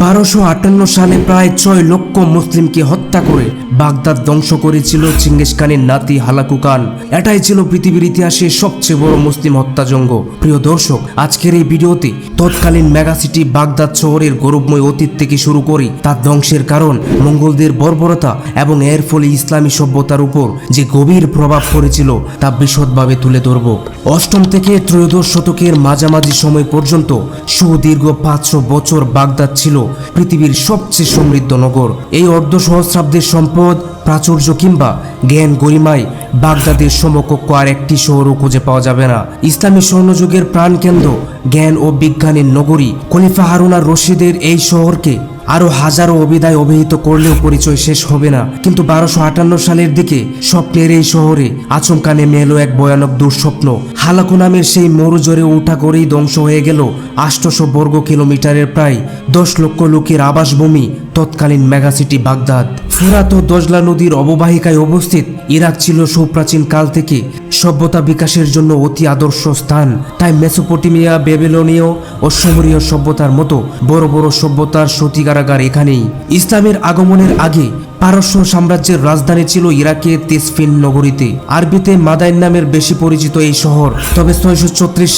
বারোশো আটান্ন সালে প্রায় ছয় লক্ষ মুসলিমকে হত্যা করে বাগদাদ ধ্বংস করেছিল চিঙ্গিস খানের নাতি হালাকু খান। এটাই ছিল পৃথিবীর ইতিহাসে সবচেয়ে বড় মুসলিম হত্যাযজ্ঞ প্রিয় দর্শক, আজকের এই ভিডিওতে তৎকালীন মেগাসিটি বাগদাদ শহরের গৌরবময় অতীত থেকে শুরু করি তার ধ্বংসের কারণ, মঙ্গলদের বর্বরতা এবং এর ফলে ইসলামী সভ্যতার উপর যে গভীর প্রভাব পড়েছিল তা বিশদভাবে তুলে ধরব। অষ্টম থেকে ত্রয়োদশ শতকের মাঝামাঝি সময় পর্যন্ত সুদীর্ঘ পাঁচশো বছর বাগদাদ ছিল পৃথিবীর সবচেয়ে সমৃদ্ধ নগর। এই অর্ধ সহস্রাব্দের সম্পদ, প্রাচুর্য কিংবা জ্ঞান গরিমায় বাগদাদের সমকক্ষ আর একটি শহরও খুঁজে পাওয়া যাবে না। ইসলামী স্বর্ণযুগের প্রাণকেন্দ্র, জ্ঞান ও বিজ্ঞানের নগরী, খলিফা হারুনার রশিদের এই শহরকে আরও হাজারো অভিধায় অভিহিত করলেও পরিচয় শেষ হবে না। কিন্তু বারোশো আটান্ন সালের দিকে স্বপ্নের এই শহরে আচমকা নেমে এলো এক ভয়ানক দুঃস্বপ্ন। হালাকু নামের সেই মরুজরে উঠা করেই ধ্বংস হয়ে গেল আষ্টশো বর্গ কিলোমিটারের প্রায় দশ লক্ষ লোকের আবাসভূমি, তৎকালীন মেগাসিটি বাগদাদ। ফুরাত ও দজলা নদীর অববাহিকায় অবস্থিত ইরাক ছিল সুপ্রাচীন কাল থেকে সভ্যতা বিকাশের জন্য অতি আদর্শ স্থান। তাই মেসোপটেমিয়া, বেবেলনীয় ও সমরীয় সভ্যতার মতো বড় বড় সভ্যতার সতিকারাগার এখানেই। ইসলামের আগমনের আগে পারস্য সাম্রাজ্যের রাজধানী ছিল ইরাকের তেসফিন নগরীতে। আরবিতে মাদাইন নামের বেশি পরিচিত এই শহর। তবে ছয়শো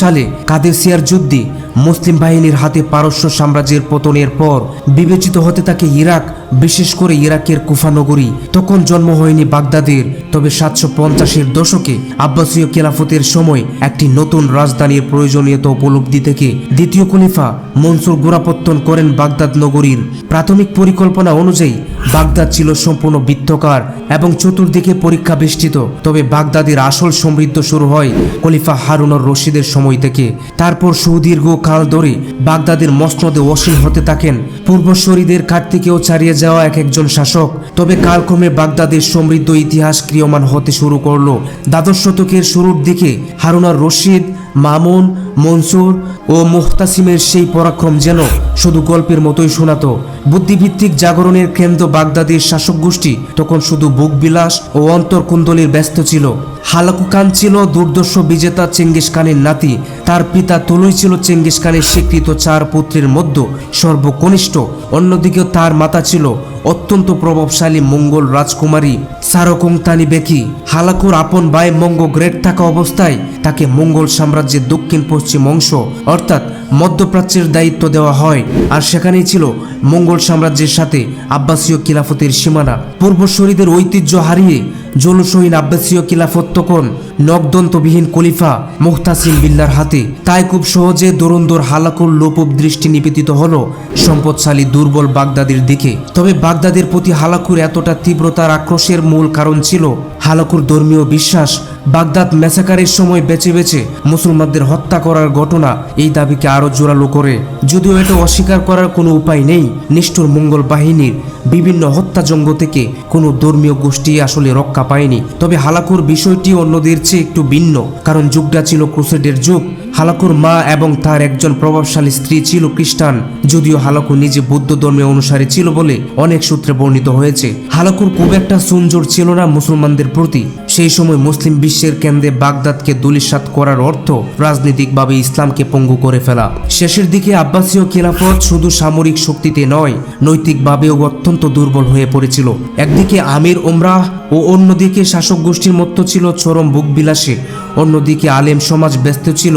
সালে কাদেসিয়ার যুদ্ধে মুসলিম বাহিনীর হাতে পারস্য সাম্রাজ্যের পতনের পর বিবেচিত হতে থাকে ইরাক, বিশেষ করে ইরাকের কুফা নগরী। তখন জন্ম হয়নি বাগদাদের, তবে সাতশো পঞ্চাশের দশকে আব্বাসীয় খেলাফতের সময় একটি নতুন রাজধানীর প্রয়োজনীয়তা উপলব্ধি থেকে দ্বিতীয় খলিফা মনসুর গোড়াপত্তন করেন বাগদাদ নগরীর। প্রাথমিক পরিকল্পনা অনুযায়ী বাগদাদ ছিল সম্পূর্ণ বৃত্তকার এবং চতুর্দিকে পরীক্ষা বেষ্টিত। তবে বাগদাদের আসল সমৃদ্ধ শুরু হয় খলিফা হারুনর রশিদের সময় থেকে। তারপর সুদীর্ঘ কাল ধরে বাগদাদের মসনদে অসীম হতে থাকেন। পূর্বশরীদের কাঠ থেকেও ছাড়িয়ে যাওয়া এক একজন শাসক। তবে কালক্রমে বাগদাদের সমৃদ্ধ ইতিহাস ক্রিয়মান হতে শুরু করল। দ্বাদশ শতকের শুরুর দিকে হারুনার রশিদ মামুন, মনসুর ও মুহতাসিমের সেই পরাক্রম যেন শুধু গল্পের মতোই শোনাতো। বুদ্ধিভিত্তিক জাগরণের কেন্দ্র বাগদাদের শাসক গোষ্ঠী তখন শুধু বুকবিলাস ও অন্তর্কুন্দলের ব্যস্ত ছিল। হালাকু খান ছিল দুর্দর্শ বিজেতা চেঙ্গিস খানের নাতি। তার পিতা তুলুই ছিল চেঙ্গিস খানের স্বীকৃত চার পুত্রের মধ্যে সর্বকনিষ্ঠ। অন্যদিকে তার মাতা ছিল অত্যন্ত প্রভাবশালী মঙ্গল রাজকুমারী সারকং তানি বেকি হালাকুর আপন ভাই মঙ্গ গ্রেট থাকা অবস্থায় তাকে মঙ্গল সাম্রাজ্যের দক্ষিণ পশ্চিম অংশ, অর্থাৎ মধ্যপ্রাচ্যের দায়িত্ব দেওয়া হয়। আর সেখানেই ছিল মঙ্গল সাম্রাজ্যের সাথে আব্বাসীয় খিলাফতের সীমানা। পূর্বশরীদের ঐতিহ্য হারিয়ে জলসহীন আব্বাসীয় খিলাফত তখন নগদন্তবিহীন কলিফা মুহতাসিম বিল্লার হাতে। তাই খুব সহজে দরুন্দর হালাকুর লোপব দৃষ্টি নিবেদিত হল সম্পদশালী দুর্বল বাগদাদের দিকে। তবে বাগদাদের প্রতি হালাকুর এতটা তীব্রতার আক্রোশের মূল কারণ ছিল হালাকুর ধর্মীয় বিশ্বাস বাগদাদ মেসাকারের সময় বেছে বেছে মুসলমানদের হত্যা করার ঘটনা এই দাবিকে আরও জোরালো করে। যদিও এটা অস্বীকার করার কোনো উপায় নেই, নিষ্ঠুর মঙ্গল বাহিনীর বিভিন্ন হত্যাযজ্ঞ থেকে কোনো ধর্মীয় গোষ্ঠী আসলে রক্ষা পায়নি। তবে হালাকুর বিষয়টি অন্যদের চেয়ে একটু ভিন্ন, কারণ যুগটা ছিল ক্রুসেডের যুগ। হালাকুর মা এবং তার একজন প্রভাবশালী স্ত্রী ছিল খ্রিস্টান, যদিও হালাকু নিজে বৌদ্ধ ধর্মের অনুসারী ছিল বলে অনেক সূত্রে বর্ণিত হয়েছে। হালাকুর খুব একটা সুনজোর ছিল না মুসলমানদের প্রতি। সেই সময় মুসলিম বিশ্বের কেন্দ্রে বাগদাদকে দুলিশাত করার অর্থ রাজনৈতিকভাবে ইসলামকে পঙ্গু করে ফেলা। শেষের দিকে আব্বাসীয় খিলাফত শুধু সামরিক শক্তিতে নয়, নৈতিকভাবেও অত্যন্ত দুর্বল হয়ে পড়েছিল। একদিকে আমির ওমরাহ ও অন্যদিকে শাসক গোষ্ঠীর মতো ছিল চরম বুকবিলাসে, অন্যদিকে আলেম সমাজ ব্যস্ত ছিল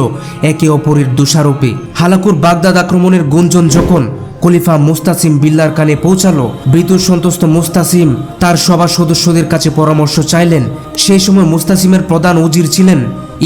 একে অপরের দোষারোপে। হালাকুর বাগদাদ আক্রমণের গুঞ্জন যখন খলিফা মুস্তাসিম বিল্লার কানে পৌঁছালো। মৃত্যু সন্তুষ্ট মুস্তাসিম তার সভা সদস্যদের কাছে পরামর্শ চাইলেন। সেই সময় মুস্তাসিমের প্রধান উজির ছিলেন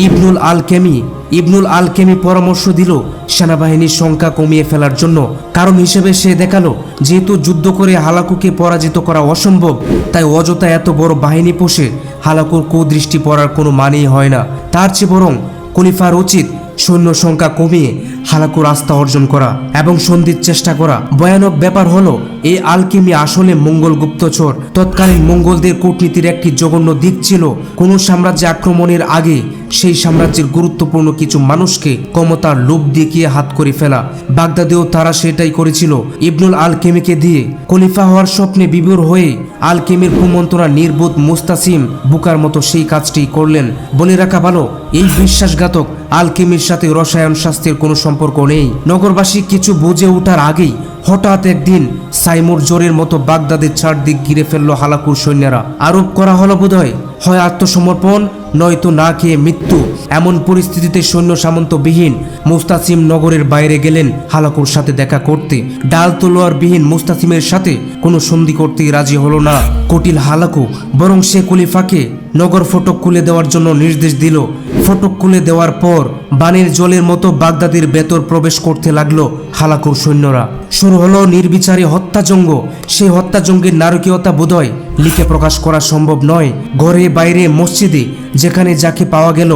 ইবনুল আল কেমি ইবনুল আল কেমি পরামর্শ দিল, সেনাবাহিনীর সংখ্যা কমিয়ে ফেলার জন্য। কারণ হিসেবে সে দেখাল, যেহেতু যুদ্ধ করে হালাকুকে পরাজিত করা অসম্ভব, তাই অযথা এত বড় বাহিনী পোষে হালাকুর কুদৃষ্টি পড়ার কোনো মানেই হয় না। তার চেয়ে বরং খলিফার উচিত সৈন্য সংখ্যা কমিয়ে হালাকুর আস্থা অর্জন করা এবং সন্ধির চেষ্টা করা। ভয়ানক ব্যাপার হলো, এই আলকিমি আসলে মঙ্গল গুপ্তচর তৎকালীন মঙ্গলদের কূটনীতির একটি জঘন্য দিক ছিল, কোন সাম্রাজ্যে আক্রমণের আগে সেই সাম্রাজ্যের গুরুত্বপূর্ণ কিছু মানুষকে ক্ষমতার লোভ দেখিয়ে হাত করে ফেলা। বাগদাদেও তারা সেটাই করেছিল। ইবনুল আল কেমিকে দিয়ে খলিফা হওয়ার স্বপ্নে বিভোর হয়ে আল কেমির কুমন্ত্রণা নির্বোধ মুস্তাসিম বুকার মতো সেই কাজটি করলেন। বলে রাখা ভালো, এই বিশ্বাসঘাতক আলকিমির সাথে রসায়ন শাস্ত্রের কোনো সম্পর্ক নেই। নগরবাসী কিছু বুঝে ওঠার আগেই হঠাৎ একদিন সাইমুর জোরের মতো বাগদাদের চারদিক ঘিরে ফেলল হালাকুর সৈন্যরা। আরোপ করা হলো বোধহয় হয় আত্মসমর্পণ নয়তো না খেয়ে মৃত্যু। এমন পরিস্থিতিতে সৈন্য সামন্তবিহীন মুস্তাসিম নগরের বাইরে গেলেন হালাকুর সাথে দেখা করতে। ডাল তলোয়ার বিহীন মুস্তাসিমের সাথে কোনো সন্ধি করতেই রাজি হলো না। কটিল হালাকু বরং সে খলিফাকে নগর ফটক খুলে দেওয়ার জন্য নির্দেশ দিল। ফটক খুলে দেওয়ার পর বানের জলের মতো বাগদাদের বেতর প্রবেশ করতে লাগল হালাকুর সৈন্যরা। শুরু হলো নির্বিচারে হত্যাজঙ্গ। সেই হত্যাজঙ্গের নারকীয়তা বোধহয় লিখে প্রকাশ করা সম্ভব নয়। ঘরে বাইরে মসজিদে যেখানে যাকে পাওয়া গেল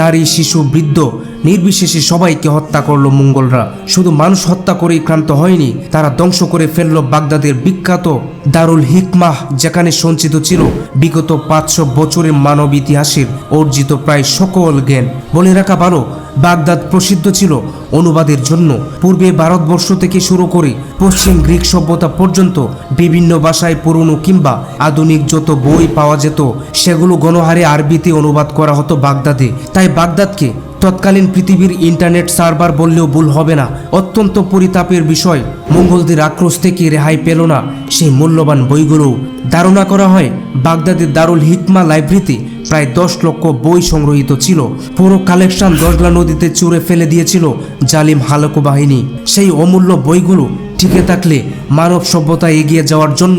নারী, শিশু, বৃদ্ধ, নির্বিশেষে সবাইকে হত্যা করল মঙ্গলরা। শুধু মানুষ হত্যা করেই ক্রান্ত হয়নি, তারা ধ্বংস করে ফেলল বাগদাদের বিখ্যাত দারুল হিকমাহ, যেখানে সঞ্চিত ছিল বিগত পাঁচশো বছরের মানব ইতিহাসের অর্জিত প্রায় সকল জ্ঞান। বলে রাখা ভালো, বাগদাদ প্রসিদ্ধ ছিল অনুবাদের জন্য। পূর্বে ভারতবর্ষ থেকে শুরু করে পশ্চিম গ্রিক সভ্যতা পর্যন্ত বিভিন্ন ভাষায় পুরনো কিংবা আধুনিক যত বই পাওয়া যেত, সেগুলো গণহারে আরবিতে অনুবাদ করা হতো বাগদাদে। তাই বাগদাদকে তৎকালীন পৃথিবীর ইন্টারনেট সার্ভার বললেও ভুল হবে না। অত্যন্ত পরিতাপের বিষয়, মঙ্গলদের আক্রোশ থেকে রেহাই পেল না সেই মূল্যবান বইগুলো ধারণা করা হয়, বাগদাদের দারুল হিকমা লাইব্রেরিতে প্রায় দশ লক্ষ বই সংগ্রহীত ছিল। পুরো কালেকশন দশলা নদীতে চুরে ফেলে দিয়েছিল জালিম হালকু বাহিনী। সেই অমূল্য বইগুলো টিকে থাকলে মানব সভ্যতা এগিয়ে যাওয়ার জন্য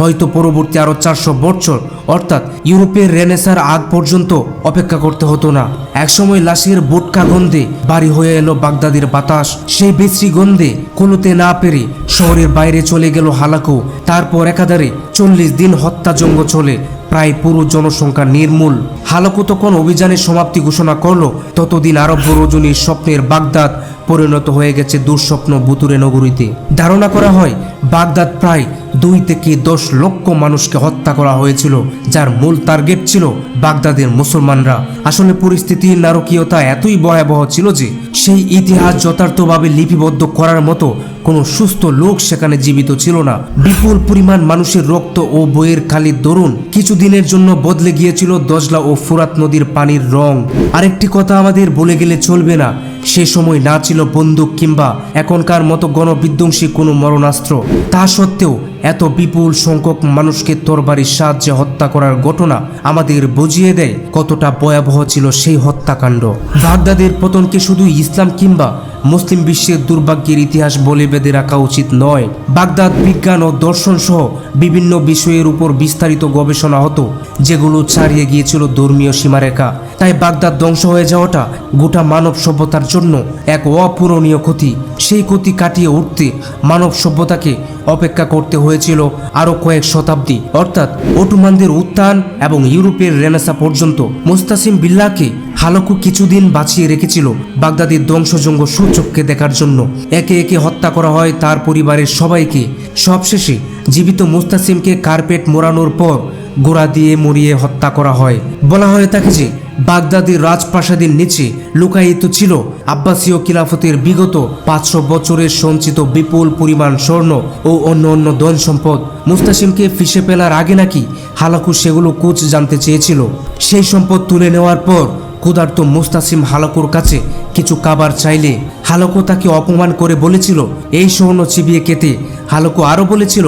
হয়তো পরবর্তী আরও চারশো বছর, অর্থাৎ ইউরোপের রেনেসার আগ পর্যন্ত অপেক্ষা করতে হতো না। একসময় লাশের বোটকা গন্ধে বাড়ি হয়ে এলো বাগদাদের বাতাস। সেই বিশ্রী গন্ধে কুলোতে না পেরে শহরের বাইরে চলে গেল হালাকু। তারপর একাধারে চল্লিশ দিন হত্যাজঙ্গ চলে, প্রায় পুরো জনসংখ্যা নির্মূল। হালাকু তখন অভিযানের সমাপ্তি ঘোষণা করল, ততদিন আরব্য রজনীর স্বপ্নের বাগদাদ পরিণত হয়ে গেছে দুঃস্বপ্ন বুতুরে নগরীতে। ধারণা করা হয়, বাগদাদ প্রায় দুই থেকে দশ লক্ষ মানুষকে হত্যা করা হয়েছিল, যার মূল টার্গেট ছিল বাগদাদের মুসলমানরা। আসলে পরিস্থিতির নারকীয়তা এতই ভয়াবহ ছিল যে, সেই ইতিহাস যথার্থভাবে লিপিবদ্ধ করার মতো কোনো সুস্থ লোক সেখানে জীবিত ছিল না। বিপুল পরিমাণ মানুষের রক্ত ও বইয়ের খালি দরুন কিছুদিনের জন্য বদলে গিয়েছিল দজলা ও ফুরাত নদীর পানির রং। আরেকটি কথা আমাদের বলে গেলে চলবে না, সে সময় না ছিল বন্দুক কিংবা এখনকার মতো গণবিধ্বংসী কোনো মরণাস্ত্র। তা সত্ত্বেও এত বিপুল সংখ্যক মানুষকে তরবারির সাহায্যে হত্যা করার ঘটনা আমাদের বুঝিয়ে দেয় কতটা ভয়াবহ ছিল সেই হত্যাকাণ্ড। বাগদাদের পতনকে শুধু ইসলাম কিংবা মুসলিম বিশ্বের দুর্ভাগ্যের ইতিহাস বলে বেঁধে রাখা উচিত নয়। বাগদাদ বিজ্ঞান ও দর্শন সহ বিভিন্ন বিষয়ের উপর বিস্তারিত গবেষণা হতো, যেগুলো ছাড়িয়ে গিয়েছিল ধর্মীয় সীমারেখা। তাই বাগদাদ ধ্বংস হয়ে যাওয়াটা গোটা মানব সভ্যতার জন্য এক অপূরণীয় ক্ষতি। সেই ক্ষতি কাটিয়ে উঠতে মানব সভ্যতাকে অপেক্ষা করতে হয়েছিল আরও কয়েক শতাব্দী। অর্থাৎ অটোমানদের উত্থান এবং ইউরোপের রেনেসা পর্যন্ত মুস্তাসিম বিল্লাহকে হালকু কিছুদিন বাঁচিয়ে রেখেছিল বাগদাদের ধ্বংসজঙ্গ সূচককে দেখার জন্য। একে একে হত্যা করা হয় তার পরিবারের সবাইকে। সবশেষে জীবিত মুস্তাসিমকে কার্পেট মোড়ানোর পর গোড়া দিয়ে মরিয়ে হত্যা করা হয়। বলা হয় তাকে যে বাগদাদের রাজপ্রাসাদের নিচে লুকায়িত ছিল। আব্বাসীয় খিলাফতের বিগত পাঁচশো বছরের সঞ্চিত বিপুল পরিমাণ স্বর্ণ ও অন্য অন্য ধন সম্পদ মুস্তাসিমকে ফিসে পেলার আগে নাকি হালাকু সেগুলো কোচ জানতে চেয়েছিল। সেই সম্পদ তুলে নেওয়ার পর ক্ষুধার্ত মুস্তাসিম হালাকুর কাছে কিছু কাবার চাইলে হালকো তাকে অপমান করে বলেছিল, এই স্বর্ণ চিবিয়ে কেটে হালকো আরও বলেছিল,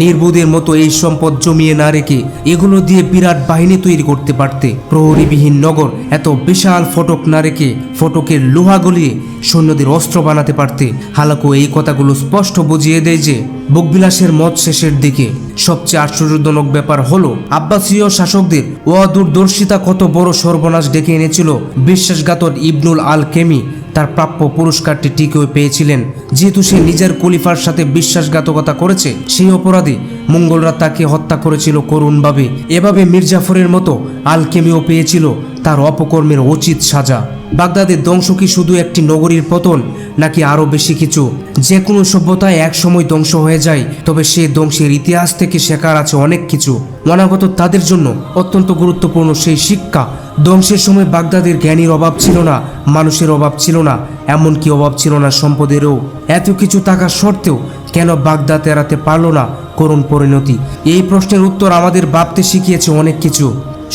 নির্বোধের মতো এই সম্পদ জমিয়ে না রেখে এগুলো দিয়ে বিরাট বাহিনী তৈরি করতে পারতে। প্রহরীবিহীন নগর এত বিশাল ফটক না রেখে ফটকের লোহা গলিয়ে সৈন্যদের অস্ত্র বানাতে পারতে হালাকো এই কথাগুলো স্পষ্ট বুঝিয়ে দেয় যে, বকবিলাসের মত শেষের দিকে সবচেয়ে আশ্চর্যজনক ব্যাপার হলো, আব্বাসীয় শাসকদের অদূরদর্শিতা কত বড় সর্বনাশ ডেকে এনেছিল বিশ্বাসঘাতক ইবনুল আল কেমি তার প্রাপ্য পুরস্কারটি টিকেও পেয়েছিলেন। যেহেতু সে নিজের কলিফার সাথে বিশ্বাসঘাতকতা করেছে, সেই অপরাধে মঙ্গলরা তাকে হত্যা করেছিল করুণভাবে। এভাবে মির্জাফরের মতো আল কেমিও পেয়েছিল তার অপকর্মের উচিত সাজা। বাগদাদের ধ্বংস কি শুধু একটি নগরীর পতন, নাকি আরও বেশি কিছু? যে কোনো সভ্যতায় এক সময় ধ্বংস হয়ে যায়, তবে সেই ধ্বংসের ইতিহাস থেকে শেখার আছে অনেক কিছু। অনাগত তাদের জন্য অত্যন্ত গুরুত্বপূর্ণ সেই শিক্ষা, ধ্বংসের সময় বাগদাদের জ্ঞানীর অভাব ছিল না, মানুষের অভাব ছিল না, এমনকি অভাব ছিল না সম্পদেরও। এত কিছু থাকা সত্ত্বেও কেন বাগদাদ এড়াতে পারল না করুণ পরিণতি? এই প্রশ্নের উত্তর আমাদের ভাবতে শিখিয়েছে অনেক কিছু।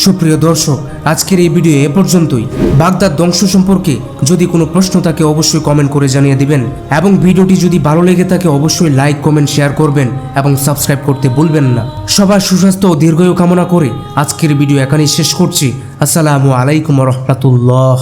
সুপ্রিয় দর্শক, আজকের এই ভিডিও এ পর্যন্তই। বাগদাদ ধ্বংস সম্পর্কে যদি কোনো প্রশ্ন থাকে, অবশ্যই কমেন্ট করে জানিয়ে দিবেন। এবং ভিডিওটি যদি ভালো লেগে থাকে, অবশ্যই লাইক কমেন্ট শেয়ার করবেন এবং সাবস্ক্রাইব করতে ভুলবেন না। সবার সুস্বাস্থ্য ও দীর্ঘায়ু কামনা করে আজকের ভিডিও এখানেই শেষ করছি। আসসালামু আলাইকুম রহমতুল্লাহ।